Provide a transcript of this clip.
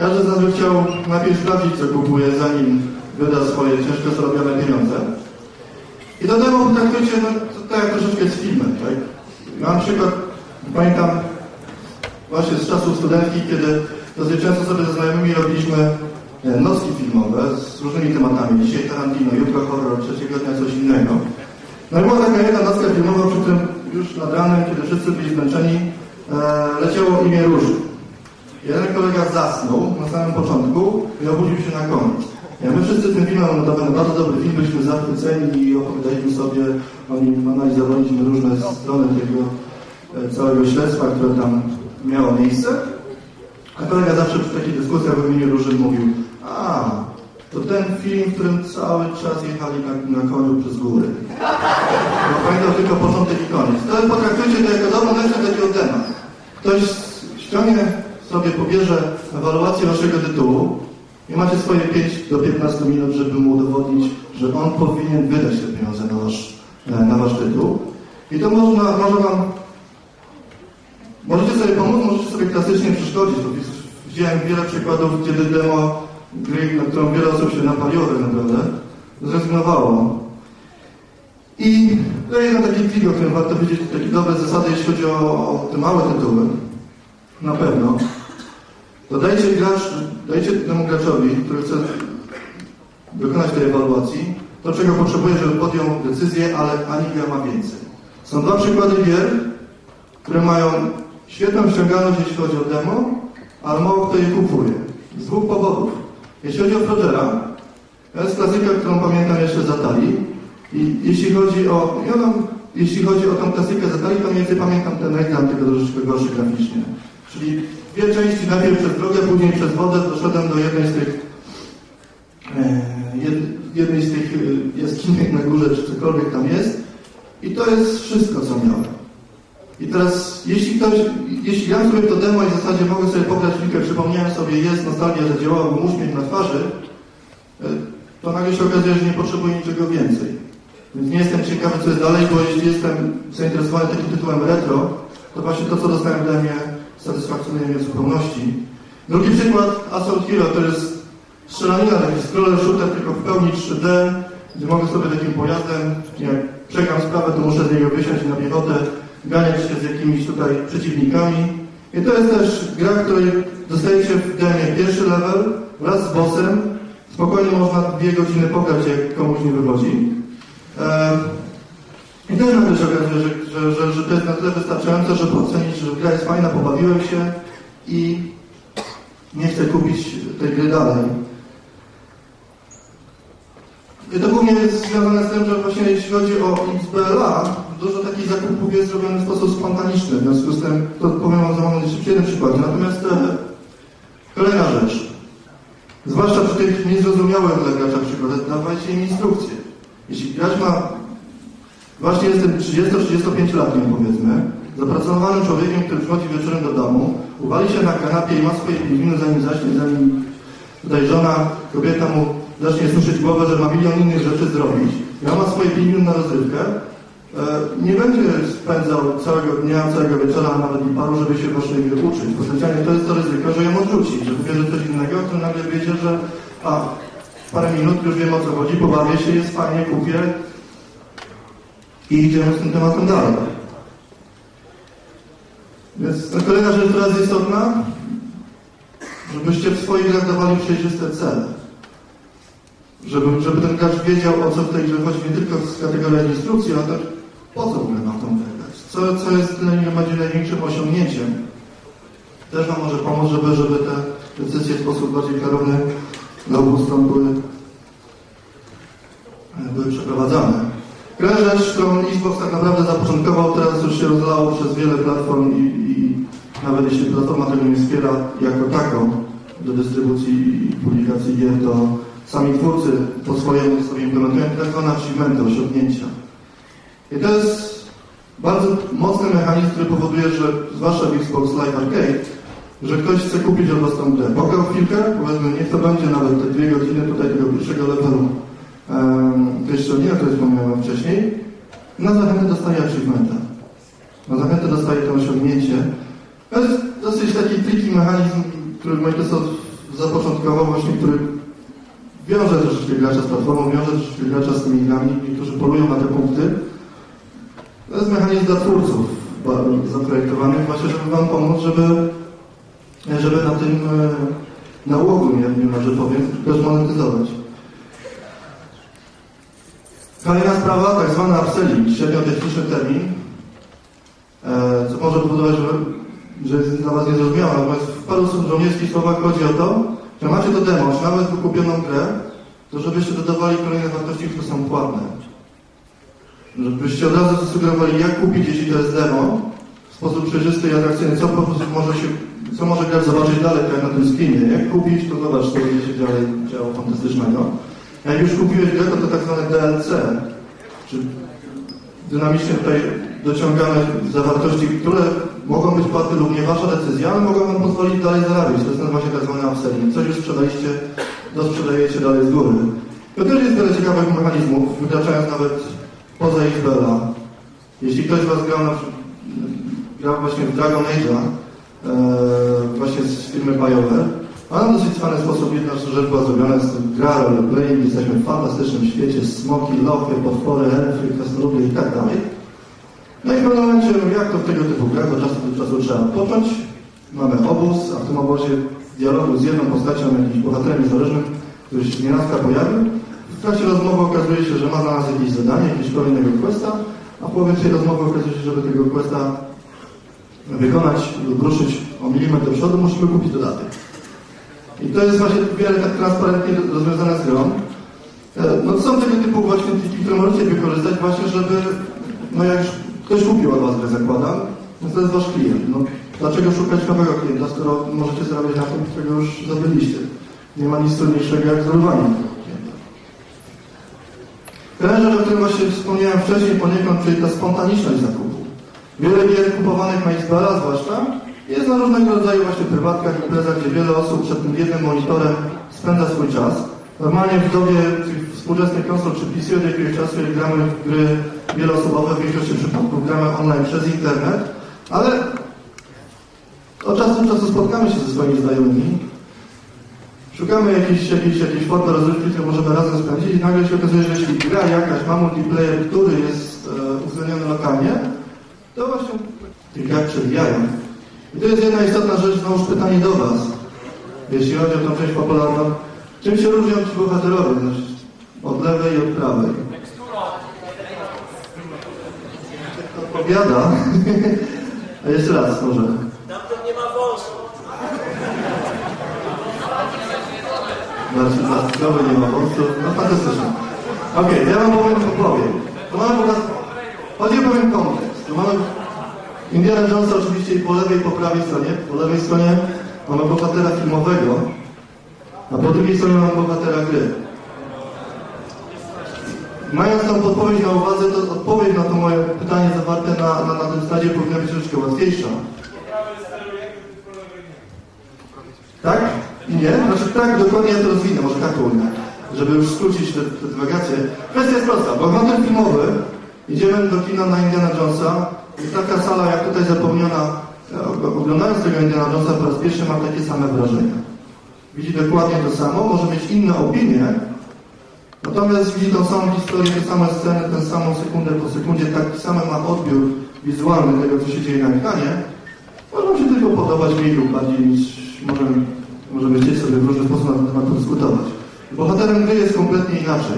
Każdy z nas by chciał najpierw sprawdzić, co kupuje, zanim wyda swoje ciężko zarobione pieniądze. I do demo potraktujcie, no, to tak jak troszeczkę z filmem, tak? Mam przykład, pamiętam właśnie z czasów studenckich, kiedy dosyć często sobie ze znajomymi robiliśmy nocki filmowe z różnymi tematami. Dzisiaj Tarantino, jutro horror, trzeciego dnia coś innego. No i była taka jedna nocka filmowa, przy którym już nad ranem, kiedy wszyscy byli zmęczeni, e, leciało imię Róży. Jeden kolega zasnął na samym początku i obudził się na koniec. Ja my wszyscy tym filmem, to bardzo dobry film, byliśmy zachwyceni i opowiadaliśmy sobie o nim, analizowaliśmy różne strony tego e, całego śledztwa, które tam miało miejsce. A kolega zawsze przy takich dyskusjach w imieniu Róży mówił, a, to ten film, w którym cały czas jechali na, na koniu przez góry. Bo pamiętam tylko początek i koniec. To potraktujcie to jako dobrą lekcję takiego temat. Ktoś ściągnie sobie, pobierze ewaluację waszego tytułu i macie swoje 5 do 15 minut, żeby mu udowodnić, że on powinien wydać te pieniądze na wasz, e, na wasz tytuł. I to można, może wam Możecie sobie pomóc, możecie sobie klasycznie przeszkodzić. Widziałem wiele przykładów, kiedy demo gry, na którą wiele osób się napaliło tak naprawdę, zrezygnowało. I to jeden taki trik, o którym warto wiedzieć, takie dobre zasady, jeśli chodzi o, o te małe tytuły. Na pewno. To dajcie, gracz, dajcie temu graczowi, który chce wykonać tej ewaluacji, to czego potrzebuje, żeby podjął decyzję, ale ani gra ma więcej. Są dwa przykłady gier, które mają świetną ściągalność, jeśli chodzi o demo, ale mało kto je kupuje. Z dwóch powodów. Jeśli chodzi o Frogera, to jest klasyka, którą pamiętam jeszcze z Atari. I jeśli chodzi o, ja mam, jeśli chodzi o tą klasykę z Atari, to mniej więcej pamiętam ten ekran, tylko troszeczkę gorszy graficznie. Czyli dwie części, najpierw przez drogę, później przez wodę, doszedłem do jednej z tych e, jednej z tych e, jaskiniek na górze, czy cokolwiek tam jest. I to jest wszystko, co miałem. I teraz, jeśli ktoś, jeśli gram sobie to demo i w zasadzie mogę sobie pograć chwilkę, przypomniałem sobie, jest nostalgia, że działałbym uśmiech na twarzy, e, to nagle się okazuje, że nie potrzebuję niczego więcej. Więc nie jestem ciekawy, co jest dalej, bo jeśli jestem zainteresowany takim tytułem retro, to właśnie to, co dostałem w demie, satysfakcjonuje mnie w zupełności. Drugi przykład, Assault Hero, to jest strzelanina, taki scroller shooter, tylko w pełni 3D, gdzie mogę sobie takim pojazdem, jak przegram sprawę, to muszę z niego wysiąść na piechotę, ganiać się z jakimiś tutaj przeciwnikami. I to jest też gra, której dostajecie w demie pierwszy level wraz z bossem. Spokojnie można dwie godziny pograć, jak komuś nie wychodzi. I też nagle się okazuje, że, że, że, że to jest na tyle wystarczające, żeby ocenić, że gra jest fajna, pobawiłem się i nie chcę kupić tej gry dalej. I to głównie jest związane z tym, że właśnie jeśli chodzi o XBLA, dużo takich zakupów jest zrobione w sposób spontaniczny. W związku z tym, to powiem Wam za jeszcze przy jednym przykładzie. Natomiast e, kolejna rzecz. Zwłaszcza przy tych niezrozumiałych dla gracza przykładach, dawajcie im instrukcje. Jeśli gracz ma, właśnie jestem 30-35-latkiem powiedzmy, zapracowanym człowiekiem, który przychodzi wieczorem do domu, uwali się na kanapie i ma swoje 5 minut zanim zaśnie, zanim tutaj żona, kobieta mu zacznie słyszeć głowę, że ma milion innych rzeczy zrobić. Ja ma swoje 5 minut na rozrywkę, E, nie będzie spędzał całego dnia, całego wieczora, nawet i paru, żeby się waszej gry uczyć. Potencjalnie to jest to ryzyko, że ją odrzuci, że wybierze coś innego, to nagle wiecie, że a, parę minut już wiem o co chodzi, pobawię się, jest fajnie, kupię i idziemy z tym tematem dalej. Więc kolejna rzecz, która jest istotna, żebyście w swoich grach przejrzyste cele żeby, żeby ten gracz wiedział, o co w tej grze chodzi, nie tylko z kategorii instrukcji, ale też po co w ogóle ma w tą grać? Co, co jest będzie największym osiągnięciem? Też Wam może pomóc, żeby, żeby te decyzje w sposób bardziej klarowny dla obu stron były, e, były przeprowadzane. Rzecz, którą Xbox tak naprawdę zapoczątkował, teraz już się rozlało przez wiele platform i, i nawet jeśli platforma tego nie wspiera jako taką do dystrybucji i publikacji gier, to sami twórcy po swojemu sobie implementują tak zwane achievementy, osiągnięcia. I to jest bardzo mocny mechanizm, który powoduje, że zwłaszcza w Xbox Live Arcade, że ktoś chce kupić od Was tą grę. Pograł chwilkę, powiedzmy, niech to będzie nawet te dwie godziny tutaj tego pierwszego levelu um, tej szczeliny, które wspomniałem wcześniej, na zachętę dostaje achievementa. Na zachętę dostaje to osiągnięcie. To jest dosyć taki triki mechanizm, który Microsoft zapoczątkował właśnie, który wiąże troszeczkę gracza z platformą, wiąże troszeczkę gracza z tymi grami, niektórzy polują na te punkty. To jest mechanizm dla twórców ba- zaprojektowany właśnie, żeby Wam pomóc, żeby, żeby na tym e, nałogu, nie wiem, że powiem, też monetyzować. Kolejna sprawa, tak zwany upselling, średniotechniczny termin, e, co może powodować, że, że jest dla Was niezrozumiałe, natomiast w paru żołnierskich słowach chodzi o to, że macie to demo, czy nawet wykupioną grę, to żebyście dodawali kolejne wartości, które są płatne. Żebyście od razu zasugerowali, jak kupić, jeśli to jest demo, w sposób przejrzysty i atrakcyjny, co po prostu może się, co może grać zobaczyć dalej, tak jak na tym skinie. Jak kupić, to zobacz, co będzie się działo fantastycznego. Jak już kupiłeś grę, to tak zwane DLC, czy dynamicznie tutaj dociągamy zawartości, które mogą być płatne lub nie wasza decyzja, ale mogą wam pozwolić dalej zarabiać. To jest właśnie tak zwany upselling. Coś już sprzedaliście, dosprzedajecie dalej z góry. To też jest wiele ciekawych mechanizmów, wykraczając nawet poza XBL-a. Jeśli ktoś z was grał na grał właśnie w Dragon Age'a, e, właśnie z firmy BioWare, a na dosyć fajny sposób jedna rzecz była zrobiona, jest gra roleplaying, jesteśmy w fantastycznym świecie, smoki, lochy, potwory, elfy, krasnoludy i tak dalej. No i w pewnym momencie, jak to w tego typu grach, od czasu do czasu trzeba począć. Mamy obóz, a w tym obozie dialogu z jedną postacią, jakimś bohaterem niezależnym, który się nienacka pojawił. W trakcie rozmowy okazuje się, że ma dla nas jakieś zadanie, jakiegoś kolejnego questa, a w połowie tej rozmowy okazuje się, żeby tego questa wykonać lub ruszyć o milimetr do przodu, musimy kupić dodatek. I to jest właśnie w miarę tak transparentnie rozwiązane z grą. E, No są tego typu właśnie triki, które możecie wykorzystać właśnie, żeby, no jak już ktoś kupił od Was zakładam, no to jest Wasz klient. No, dlaczego szukać nowego klienta, skoro możecie zarabiać na tym, którego już zdobyliście? Nie ma nic trudniejszego jak zdobywanie tego klienta. Kolejna rzecz, o którym właśnie wspomniałem wcześniej poniekąd, czyli ta spontaniczność zakupu. Wiele gier kupowanych na XBL-a zwłaszcza jest na różnego rodzaju właśnie prywatkach, imprezach, gdzie wiele osób przed tym jednym monitorem spędza swój czas. Normalnie w dobie współczesnych konsol czy PC od jakiegoś czasu, gramy w gry wieloosobowe, w większości przypadków gramy online przez internet, ale od czasu do czasu spotkamy się ze swoimi znajomymi, szukamy jakiejś, jakiejś, jakiejś formy rozrywki, które możemy razem spędzić i nagle się okazuje, że jeśli gra jakaś ma multiplayer, który jest e, uwzględniony lokalnie, to właśnie tych grach przebijają. I to jest jedna istotna rzecz, znowu pytanie do Was. Jeśli chodzi o tą część popularną, czym się różnią ci bohaterowie znaczy, od lewej i od prawej? Odpowiada. A jeszcze raz może. Tamten nie ma wąsów. Znaczy plastikowy, nie ma wąsów. No fantastycznie. Okej, ja wam powiem, powiem. To mamy po prostu... Chodzi o pewien kontekst. To mamy Indiana Jonesa oczywiście i po lewej i po prawej stronie. Po lewej stronie mamy bohatera filmowego, a po drugiej stronie mamy bohatera gry. Mając tą podpowiedź na uwadze, to odpowiedź na to moje pytanie zawarte na, na, na tym slajdzie powinna być troszeczkę łatwiejsza. Tak? Nie? Znaczy tak, dokładnie ja to rozwinę, może tak ujmę, żeby już skrócić te, te dywagacje. Kwestia jest prosta. Bohater filmowy, idziemy do kina na Indiana Jonesa, jest taka sala jak tutaj zapełniona, e, oglądając tego Indiana Jonesa po raz pierwszy mam takie same wrażenia. Widzi dokładnie to samo, może mieć inne opinie, natomiast widzi tą samą historię, te same sceny, tę samą sekundę po sekundzie, taki sam ma odbiór wizualny tego, co się dzieje na ekranie. Może się tylko podobać mniej lub bardziej niż możemy, możemy chcieć sobie w różny sposób na ten temat podyskutować. Bohaterem gry jest kompletnie inaczej.